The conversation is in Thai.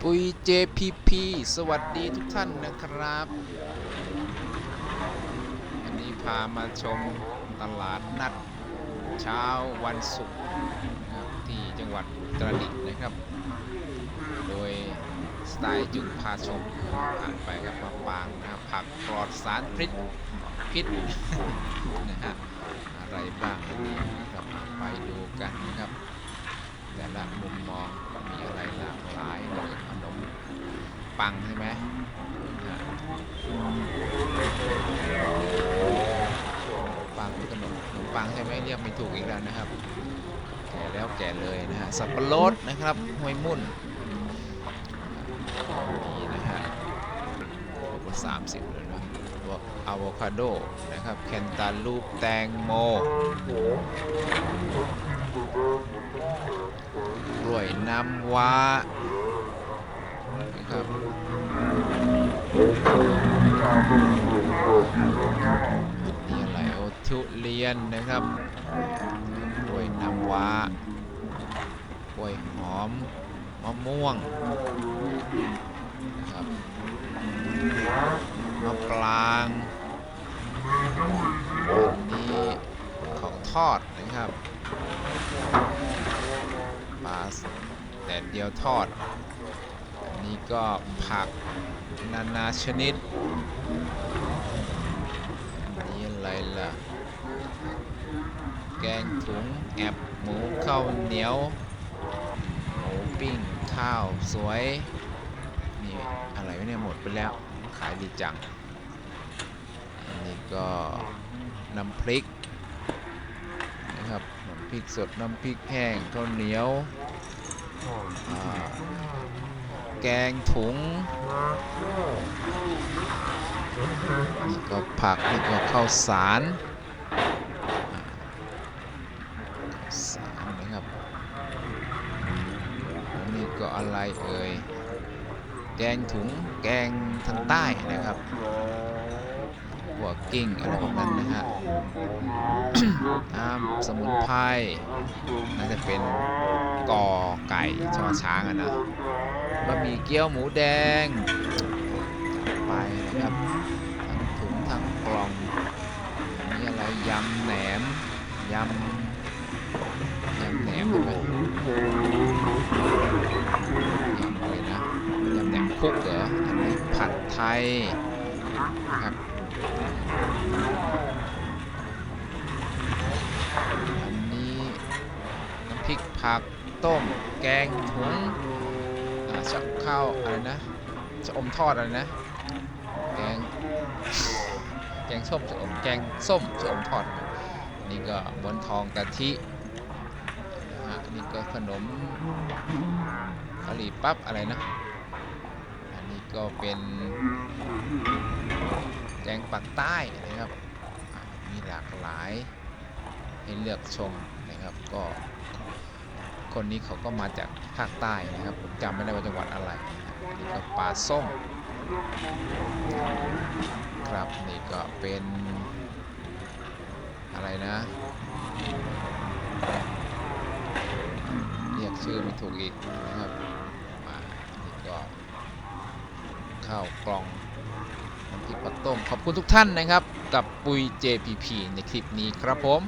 ปุย JPP สวัสดีทุกท่านนะครับวันนี้พามาชมตลาดนัด เช้าวันศุกร์ที่จังหวัดตรดิตนะครับ โดยสไตล์จุดพาชมผ่านไปกับมะปางนะผักปลอดสารพิษพิษนะฮะอะไรบ้างนะครับไปดูกันนะครับ แต่ละมุมมองมีอะไรหลากหลายเลยขนมปังใช่ไหมปังขนมขนมปังใช่ไหมเรียกไม่ถูกอีกแล้วนะครับ แก่แล้วแก่เลยนะฮะสับปะรดนะครับห้วยมุ่นนี่นะฮะโอ้สามสิบเลยนะอะโวคาโดนะครับแคนตาลูปแตงโม น้ำว้านะครับนี่อะไรโอทุเรียนนะครับกล้วยน้ำว้ากล้วยหอมมะม่วงนะครับมะปรางนนี้ของทอดนะครับ ปลาแดด เดียวทอด อันนี้ก็ผักนานาชนิดนนี้อะไรล่ะ แกงถุงแอบหมูข้าวเหนียวหมูปิ้งข้าวสวย นี่อะไรวะเนี่ยหมดไปแล้ว ขายดีจัง อันนี้ก็น้ำพริกนะครับน้ำพริกสดน้ำพริกแห้งข้าวเหนียว แกงถุง นี่ก็ผัก นี่ก็ข้าวสารข้าวสารนะครับนนี้ก็อะไรเอ่ย แกงถุง แกงทางใต้นะครับ หัวกิ้งอะไรพวกนั้นนะฮะน้ำสมุนไพรน่าจะเป็นกอไก่ชอช้างอะนะบะหมี่เกี๊ยวหมูแดงจัดไปนะครับทั้งถุงทั้งกล่องอันนี้อะไรยำแหนมยำยำแหนมใช่ไหมยำอะไรนะยำแหนมคุกเหรออันนี้ผัดไทยนะครับ อันนี้น้ำพริกผักต้ม แกงถุงอ่าชะข้าวอะไรนะชะอมทอดอะไรนะ แกง แกงส้มชะอมแกงส้มชะอมทอด นี่ก็บนทองกะทิฮะนี่ก็ขนมกะหรี่ปั๊บอะไรนะ อันนี้ก็เป็น แกงปักใต้นะครับ มีหลากหลายให้เลือกชมนะครับก็ คนนี้เขาก็มาจากภาคใต้นะครับผมจำไม่ได้ว่าจังหวัดอะไรนี่ก็ปลาส้มครับนี่ก็เป็นอะไรนะเรียกชื่อไม่ถูกอีกนะครับมานี่ก็ ข้าวกล่องน้ำพริกปลาต้ม ขอบคุณทุกท่านนะครับ กับปุย JPP ในคลิปนี้ครับผม